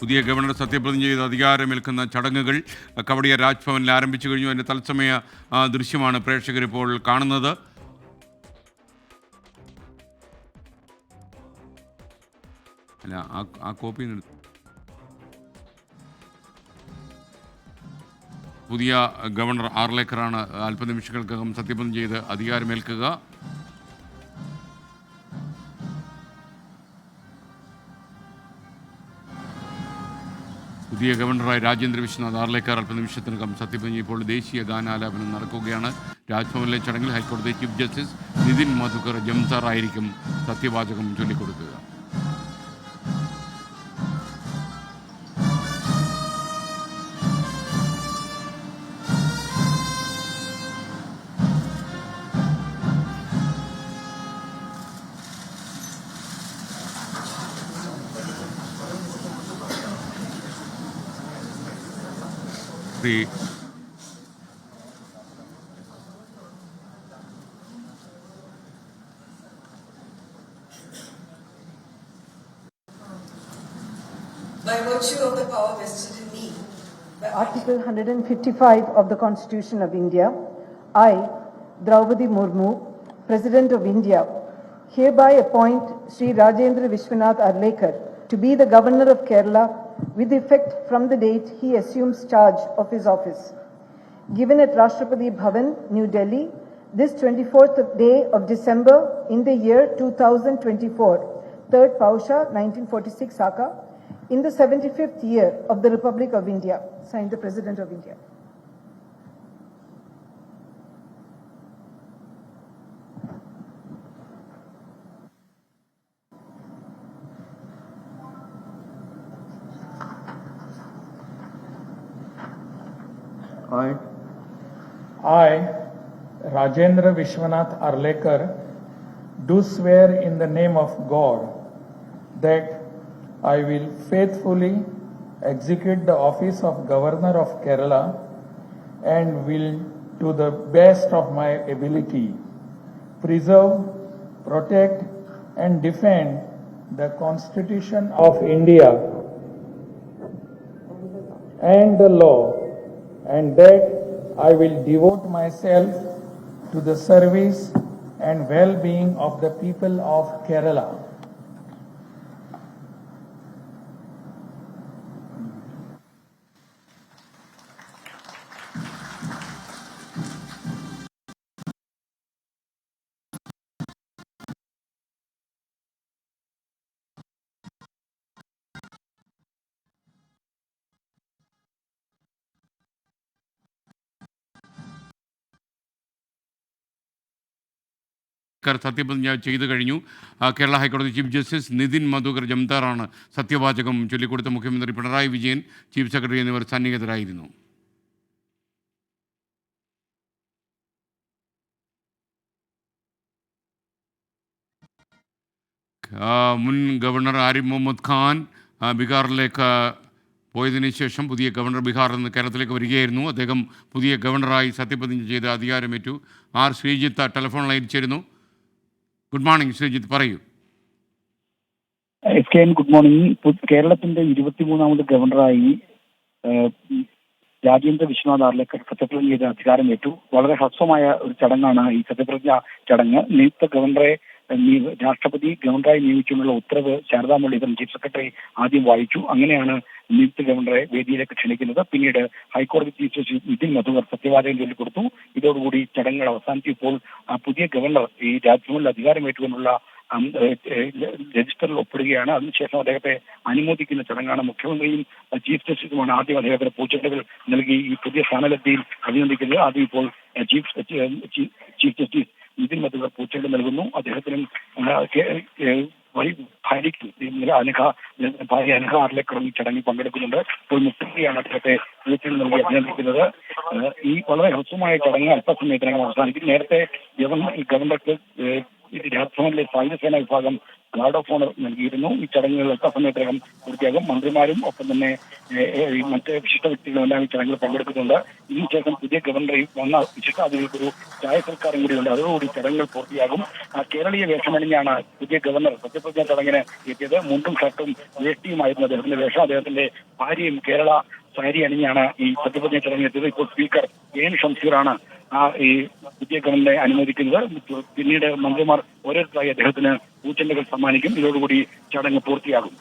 പുതിയ ഗവർണർ സത്യപ്രതിജ്ഞ ചെയ്ത് അധികാരമേൽക്കുന്ന ചടങ്ങുകൾ കവടിയ രാജ്ഭവനിൽ ആരംഭിച്ചു കഴിഞ്ഞു. അതിന്റെ തത്സമയ ദൃശ്യമാണ് പ്രേക്ഷകർ ഇപ്പോൾ കാണുന്നത്. അല്ല ആ ആ കോപ്പി പുതിയ ഗവർണർ ആർലേക്കറാണ് അല്പനിമിഷങ്ങൾക്കകം സത്യപ്രതിജ്ഞ ചെയ്ത് അധികാരമേൽക്കുക. പുതിയ ഗവർണറായ രാജേന്ദ്ര വിശ്വനാഥ് ആർലേക്കർ അല്പനിമിഷത്തിനകം സത്യപ്രതിജ്ഞ ഇപ്പോൾ ദേശീയ ഗാനാലാപനം നടക്കുകയാണ്. രാജ്ഭവനിലെ ചടങ്ങിൽ ഹൈക്കോടതി ചീഫ് ജസ്റ്റിസ് നിതിൻ മധുക്കർ ജംസാർ ആയിരിക്കും സത്യവാചകം ചൊല്ലിക്കൊടുക്കുക Shri by virtue of the power vested in me by Article 155 of the Constitution of India, I, Draupadi Murmu, President of India, hereby appoint Sri Rajendra Vishwanath Arlekar to be the Governor of Kerala with effect from the date he assumes charge of his office. Given at Rashtrapati Bhavan, New Delhi, this 24th day of December in the year 2024, 3rd Pausha, 1946 Saka, in the 75th year of the Republic of India, signed the President of India. I, I, Rajendra Vishwanath Arlekar, do swear in the name of God that I will faithfully execute the office of Governor of Kerala and will, to the best of my ability, preserve, protect, and defend the Constitution of India and the law, and that I will devote myself to the service and well-being of the people of Kerala. സത്യപ്രതിജ്ഞ ചെയ്തു കഴിഞ്ഞു. കേരള ഹൈക്കോടതി chief justice Nitin Madhukar ജംദാറാണ് സത്യവാചകം ചൊല്ലിക്കൊടുത്ത മുഖ്യമന്ത്രി Pinarayi Vijayan chief secretary എന്നിവർ സന്നിഹിതരായിരുന്നു. മുൻ ഗവർണർ ആരിഫ് മുഹമ്മദ് ഖാൻ ബീഹാറിലേക്ക് പോയതിനു ശേഷം പുതിയ ഗവർണർ ബീഹാറിൽ നിന്ന് കേരളത്തിലേക്ക് വരികയായിരുന്നു. അദ്ദേഹം പുതിയ ഗവർണറായി സത്യപ്രതിജ്ഞ ചെയ്ത് അധികാരമേറ്റു. ആർ. ശ്രീജിത്ത് ടെലിഫോൺ ലൈൻ ചേരുന്നു. ഗുഡ് മോർണിംഗ് ശ്രീജിത്ത് പറയൂ S K N good morning കേരളത്തിന്റെ ഇരുപത്തിമൂന്നാമത് ഗവർണറായി രാജേന്ദ്ര വിശ്വനാഥ് ആർലേക്കർ സത്യപ്രതിജ്ഞ അധികാരമേറ്റു. വളരെ ഹ്രസ്വമായ ഒരു ചടങ്ങാണ് ഈ സത്യപ്രതിജ്ഞ ചടങ്ങ്. നിയുക്ത ഗവർണറെ രാഷ്ട്രപതി ഗവർണറായി നിയമിച്ചുകൊണ്ടുള്ള ഉത്തരവ് ശാരദാ മുരളീധരൻ ചീഫ് സെക്രട്ടറി ആദ്യം വായിച്ചു. അങ്ങനെയാണ് നിയുക്ത ഗവർണറെ വേദിയിലേക്ക് ക്ഷണിക്കുന്നത്. പിന്നീട് ഹൈക്കോടതി ചീഫ് ജസ്റ്റിസ് നിതിൻ മധുവർ സത്യവാചകം ചൊല്ലിക്കൊടുത്തു ഇതോടുകൂടി ചടങ്ങുകൾ അവസാനിച്ചു ഇപ്പോൾ ആ പുതിയ ഗവർണർ ഈ രാജ്ഭവനിൽ അധികാരമേറ്റുകൊണ്ടുള്ള രജിസ്റ്ററിൽ ഒപ്പിടുകയാണ്. അതിനുശേഷം അദ്ദേഹത്തെ അനുമോദിക്കുന്ന ചടങ്ങാണ് മുഖ്യമന്ത്രിയും ചീഫ് ജസ്റ്റിസുമാണ് ആദ്യം അദ്ദേഹത്തിന് പൂച്ചെണ്ടുകൾ നൽകി ഈ പുതിയ സ്ഥാനലബ്ധിയിൽ അഭിനന്ദിക്കുന്നത്. ആദ്യം ഇപ്പോൾ chief chief justice Nitin Madhukar പൂച്ചെണ്ട് നൽകുന്നു. അദ്ദേഹത്തിനും ഭാര്യയ്ക്ക് അനഘ ഭാര്യ അനഘ ആറിലേക്കറും ചടങ്ങിൽ പങ്കെടുക്കുന്നുണ്ട്. ഇപ്പോൾ മുഖ്യമന്ത്രിയാണ് അദ്ദേഹത്തെ പൂച്ചെണ്ട് നൽകി അഭിനന്ദിക്കുന്നത്. ഈ വളരെ ഹ്രസ്വമായ ചടങ്ങ് അല്പസമയത്തിനകം അവസാനിക്കും. നേരത്തെ ഗവർണർ ഗവർണർക്ക് രാജ്ഭവനിലെ സായുധസേന വിഭാഗം ഗാർഡ് ഓഫ് ഓണർ നൽകിയിരുന്നു. ഈ ചടങ്ങുകൾ അദ്ദേഹം പൂർത്തിയാകും. മന്ത്രിമാരും ഒപ്പം തന്നെ മറ്റ് വിശിഷ്ട വ്യക്തികളും എല്ലാം ഈ ചടങ്ങിൽ പങ്കെടുക്കുന്നുണ്ട് ഇതിനു ശേഷം പുതിയ ഗവർണർ വന്ന വന്ന വിശിഷ്ടാതിഥികൾക്കൊരു ചായ സൽക്കാരം കൂടിയുണ്ട്. അതോടുകൂടി ചടങ്ങുകൾ പൂർത്തിയാകും. കേരളീയ വേഷമണിഞ്ഞാണ് പുതിയ ഗവർണർ സത്യപ്രതിജ്ഞ ചടങ്ങിന് എത്തിയത്. മുണ്ടും ഷർട്ടും വേഷ്ടിയുമായിരുന്നു അദ്ദേഹത്തിന്റെ വേഷം. അദ്ദേഹത്തിന്റെ ഭാര്യയും കേരള സാരി അണിഞ്ഞാണ് ഈ സത്യപ്രതിജ്ഞ ചടങ്ങിൽ എത്തിയത്. ഇപ്പോൾ സ്പീക്കർ എൻ ഷംസീറാണ് ആ ഈ പുതിയ ഗവൺമെന്റ് അനുമോദിക്കുന്നത് പിന്നീട് മന്ത്രിമാർ ഓരോരുത്തരായി അദ്ദേഹത്തിന് പൂച്ചെണ്ടുകൾ സമ്മാനിക്കും. ഇതോടുകൂടി ചടങ്ങ് പൂർത്തിയാകും.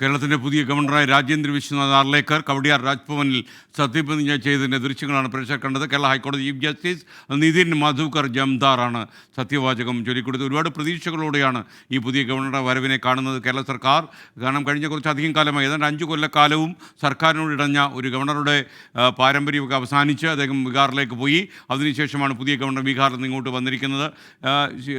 കേരളത്തിന്റെ പുതിയ ഗവർണറായ രാജേന്ദ്ര വിശ്വനാഥ് ആർലേക്കർ കവടിയാർ രാജ്ഭവനിൽ സത്യപ്രതിജ്ഞ ചെയ്തതിന്റെ ദൃശ്യങ്ങളാണ് പ്രേക്ഷകർ കണ്ടത്. കേരള ഹൈക്കോടതി ചീഫ് ജസ്റ്റിസ് നിതിൻ മധുക്കർ ജംദാറാണ് സത്യവാചകം ചൊല്ലിക്കൊടുത്തത്. ഒരുപാട് പ്രതീക്ഷകളോടെയാണ് ഈ പുതിയ ഗവർണറുടെ വരവിനെ കാണുന്നത് കേരള സർക്കാർ. കാരണം കഴിഞ്ഞ കുറച്ചധികം കാലമായി ഏതാണ്ട് അഞ്ച് കൊല്ലക്കാലവും സർക്കാരിനോട് ഇടഞ്ഞ ഒരു ഗവർണറുടെ പാരമ്പര്യമൊക്കെ അവസാനിച്ച് അദ്ദേഹം ബീഹാറിലേക്ക് പോയി. അതിനുശേഷമാണ് പുതിയ ഗവർണർ ബീഹാറിൽ നിന്ന് ഇങ്ങോട്ട് വന്നിരിക്കുന്നത്.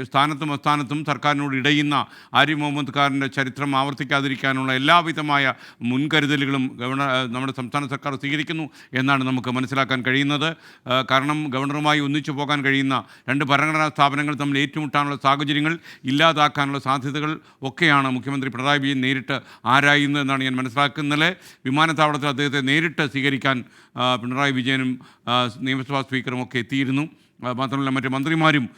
സ്ഥാനത്തും അസ്ഥാനത്തും സർക്കാരിനോട് ഇടയുന്ന ആര്യ മുഹമ്മദ് ഖാറിന്റെ ചരിത്രം ആവർത്തിക്കാതിരിക്കാനുള്ള എല്ലാവിധമായ മുൻകരുതലുകളും ഗവർണർ നമ്മുടെ സംസ്ഥാന സർക്കാർ സ്വീകരിക്കുന്നു എന്നാണ് നമുക്ക് മനസ്സിലാക്കാൻ കഴിയുന്നത്. കാരണം ഗവർണറുമായി ഒന്നിച്ചു പോകാൻ കഴിയുന്ന രണ്ട് ഭരണഘടനാ സ്ഥാപനങ്ങൾ തമ്മിൽ ഏറ്റുമുട്ടാനുള്ള സാഹചര്യങ്ങൾ ഇല്ലാതാക്കാനുള്ള സാധ്യതകൾ ഒക്കെയാണ് മുഖ്യമന്ത്രി പിണറായി വിജയൻ നേരിട്ട് ആരായുന്നത് എന്നാണ് ഞാൻ മനസ്സിലാക്കുന്നത്. വിമാനത്താവളത്തിൽ അദ്ദേഹത്തെ നേരിട്ട് സ്വീകരിക്കാൻ പിണറായി വിജയനും നിയമസഭാ സ്പീക്കറും ഒക്കെ എത്തിയിരുന്നു. മാത്രമല്ല മറ്റ് മന്ത്രിമാരും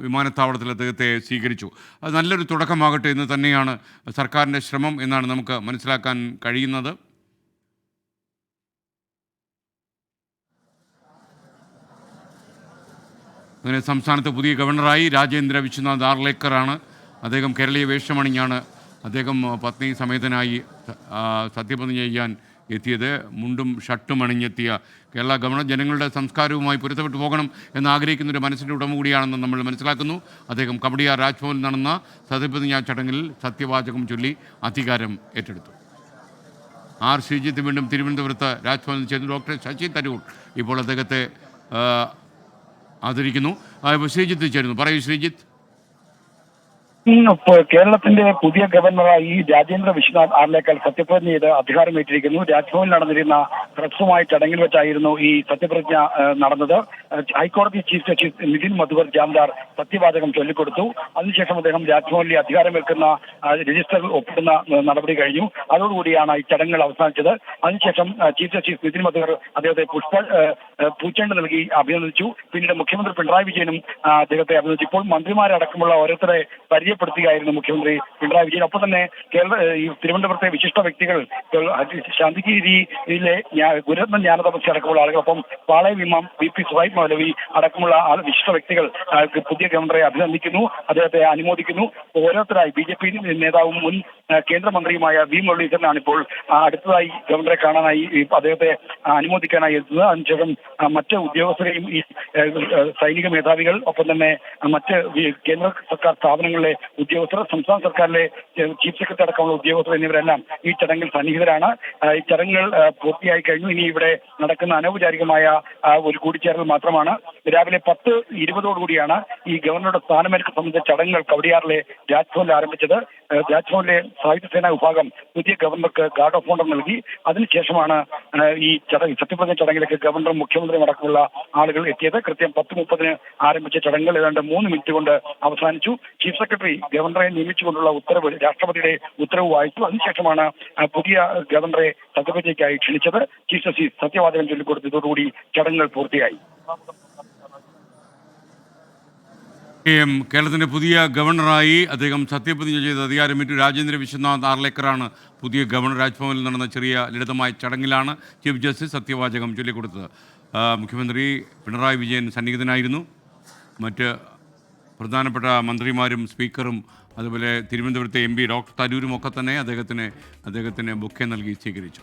വിമാനത്താവളത്തിൽ അദ്ദേഹത്തെ സ്വീകരിച്ചു. അത് നല്ലൊരു തുടക്കമാകട്ടെ എന്ന് തന്നെയാണ് സർക്കാരിന്റെ ശ്രമം എന്നാണ് നമുക്ക് മനസ്സിലാക്കാൻ കഴിയുന്നത്. അങ്ങനെ സംസ്ഥാനത്ത് പുതിയ ഗവർണറായി രാജേന്ദ്ര വിശ്വനാഥ് ആർലേക്കറാണ്. അദ്ദേഹം കേരളീയ വേഷമണിഞ്ഞാണ് അദ്ദേഹം പത്നി സമേതനായി സത്യപ്രതിജ്ഞ ചെയ്യാൻ എത്തിയത്. മുണ്ടും ഷർട്ടും അണിഞ്ഞെത്തിയ കേരള ഗവർണർ ജനങ്ങളുടെ സംസ്കാരവുമായി പൊരുത്തപ്പെട്ടു പോകണം എന്ന് ആഗ്രഹിക്കുന്ന ഒരു മനസ്സിന്റെ ഉടമ കൂടിയാണെന്ന് നമ്മൾ മനസ്സിലാക്കുന്നു. അദ്ദേഹം കബഡിയാർ രാജ്ഭവനിൽ നടന്ന സത്യപ്രതിജ്ഞാ ചടങ്ങിൽ സത്യവാചകം ചൊല്ലി അധികാരം ഏറ്റെടുത്തു. ആർ. ശ്രീജിത്ത് വീണ്ടും തിരുവനന്തപുരത്ത് രാജ്ഭവനിൽ ചേർന്ന്. ഡോക്ടർ ശശി തരൂർ ഇപ്പോൾ അദ്ദേഹത്തെ ആദരിക്കുന്നു. ശ്രീജിത്ത് ചേരുന്നു. പറയൂ ശ്രീജിത്ത്. കേരളത്തിന്റെ പുതിയ ഗവർണറായി രാജേന്ദ്ര വിശ്വനാഥ് ആർലേക്കൽ സത്യപ്രതിജ്ഞ ചെയ്ത് അധികാരമേറ്റിരിക്കുന്നു. രാജ്ഭവനിൽ നടന്നിരുന്ന ഹ്രസ്വമായ ചടങ്ങിൽ വെച്ചായിരുന്നു ഈ സത്യപ്രതിജ്ഞ നടന്നത്. ഹൈക്കോടതി ചീഫ് ജസ്റ്റിസ് നിതിൻ മധുവർ ജാംദാർ സത്യവാചകം ചൊല്ലിക്കൊടുത്തു. അതിനുശേഷം അദ്ദേഹം രാജ്ഭവനിൽ അധികാരമേൽക്കുന്ന രജിസ്റ്ററിൽ ഒപ്പിടുന്ന നടപടി കഴിഞ്ഞു. അതോടുകൂടിയാണ് ഈ ചടങ്ങുകൾ അവസാനിച്ചത്. അതിനുശേഷം ചീഫ് ജസ്റ്റിസ് നിതിൻ മധുവർ അദ്ദേഹത്തെ പുഷ്പ പൂച്ചെണ്ട് നൽകി അഭിനന്ദിച്ചു. പിന്നീട് മുഖ്യമന്ത്രി പിണറായി വിജയനും അദ്ദേഹത്തെ അഭിനന്ദിച്ചു. ഇപ്പോൾ മന്ത്രിമാരടക്കമുള്ള ഓരോരുത്തരെ പരിചയപ്പെടുത്തുകയായിരുന്നു മുഖ്യമന്ത്രി പിണറായി വിജയൻ. ഒപ്പം തന്നെ കേരള ഈ തിരുവനന്തപുരത്തെ വിശിഷ്ട വ്യക്തികൾ ശാന്തിഗിരിയിലെ ഗുരുരത്ന ജ്ഞാനതപസ്യ അടക്കമുള്ള ആളുകൾ ഒപ്പം പാളയം ഇമാം വി പി സുഹൈബ് മൗലവി അടക്കമുള്ള വിശിഷ്ട വ്യക്തികൾ പുതിയ ഗവർണറെ അഭിനന്ദിക്കുന്നു അദ്ദേഹത്തെ അനുമോദിക്കുന്നു. ഓരോരുത്തരായി ബി ജെ പി നേതാവും മുൻ കേന്ദ്രമന്ത്രിയുമായ വി മുരളീധരനാണ് ഇപ്പോൾ അടുത്തതായി ഗവർണറെ കാണാനായി അദ്ദേഹത്തെ അനുമോദിക്കാനായി എത്തുന്നത്. അതിനുശേഷം മറ്റ് ഉദ്യോഗസ്ഥരെയും ഈ സൈനിക മേധാവികൾ ഒപ്പം തന്നെ മറ്റ് കേന്ദ്ര സർക്കാർ സ്ഥാപനങ്ങളിലെ ഉദ്യോഗസ്ഥർ സംസ്ഥാന സർക്കാരിലെ ചീഫ് സെക്രട്ടറി അടക്കമുള്ള ഉദ്യോഗസ്ഥർ എന്നിവരെല്ലാം ഈ ചടങ്ങിൽ സന്നിഹിതരാണ്. ഈ ചടങ്ങുകൾ പൂർത്തിയായി കഴിഞ്ഞു. ഇനി ഇവിടെ നടക്കുന്ന അനൗപചാരികമായ ഒരു കൂടിച്ചേരൽ മാത്രമാണ്. രാവിലെ പത്ത് ഇരുപതോടുകൂടിയാണ് ഈ ഗവർണറുടെ സ്ഥാനമേൽക്ക് സംബന്ധിച്ച ചടങ്ങുകൾ കവടിയാറിലെ രാജ്ഭവനിൽ ആരംഭിച്ചത്. രാജ്ഭവനിലെ സായുധസേനാ വിഭാഗം പുതിയ ഗവർണർക്ക് ഗാർഡ് ഓഫ് ഓണർ നൽകി. അതിനുശേഷമാണ് ഈ ചടങ്ങ് സത്യപ്രതിജ്ഞ ചടങ്ങിലേക്ക് ഗവർണറും മുഖ്യമന്ത്രിയും അടക്കമുള്ള ആളുകൾ എത്തിയത്. കൃത്യം പത്ത് മുപ്പതിന് ആരംഭിച്ച ചടങ്ങുകൾ ഏതാണ്ട് മൂന്ന് മിനിറ്റ് കൊണ്ട് അവസാനിച്ചു. ചീഫ് സെക്രട്ടറി ഗവർണറെ നിയമിച്ചുകൊണ്ടുള്ള ഉത്തരവ് രാഷ്ട്രപതിയുടെ ഉത്തരവ് വായിച്ചു. അതിനുശേഷമാണ് പുതിയ ഗവർണറെ സത്യപ്രതിജ്ഞയ്ക്കായി ക്ഷണിച്ചത്. ചീഫ് ജസ്റ്റിസ് സത്യവാചകം ചൊല്ലിക്കൊടുത്തതോടുകൂടി ചടങ്ങുകൾ പൂർത്തിയായി. കേരളത്തിന്റെ പുതിയ ഗവർണറായി അദ്ദേഹം സത്യപ്രതിജ്ഞ ചെയ്ത് അധികാരമേറ്റു രാജേന്ദ്ര വിശ്വനാഥ് ആർലേക്കറാണ് പുതിയ ഗവർണർ രാജ്ഭവനിൽ നടന്ന ചെറിയ ലളിതമായ ചടങ്ങിലാണ് ചീഫ് ജസ്റ്റിസ് സത്യവാചകം ചൊല്ലിക്കൊടുത്തത്. മുഖ്യമന്ത്രി പിണറായി വിജയൻ സന്നിഹിതനായിരുന്നു. മറ്റ് പ്രധാനപ്പെട്ട മന്ത്രിമാരും സ്പീക്കറും അതുപോലെ തിരുവനന്തപുരത്തെ എം പി ഡോക്ടർ തരൂരും ഒക്കെ തന്നെ അദ്ദേഹത്തിന് അദ്ദേഹത്തിന് ബുക്കെ നൽകി സ്വീകരിച്ചു.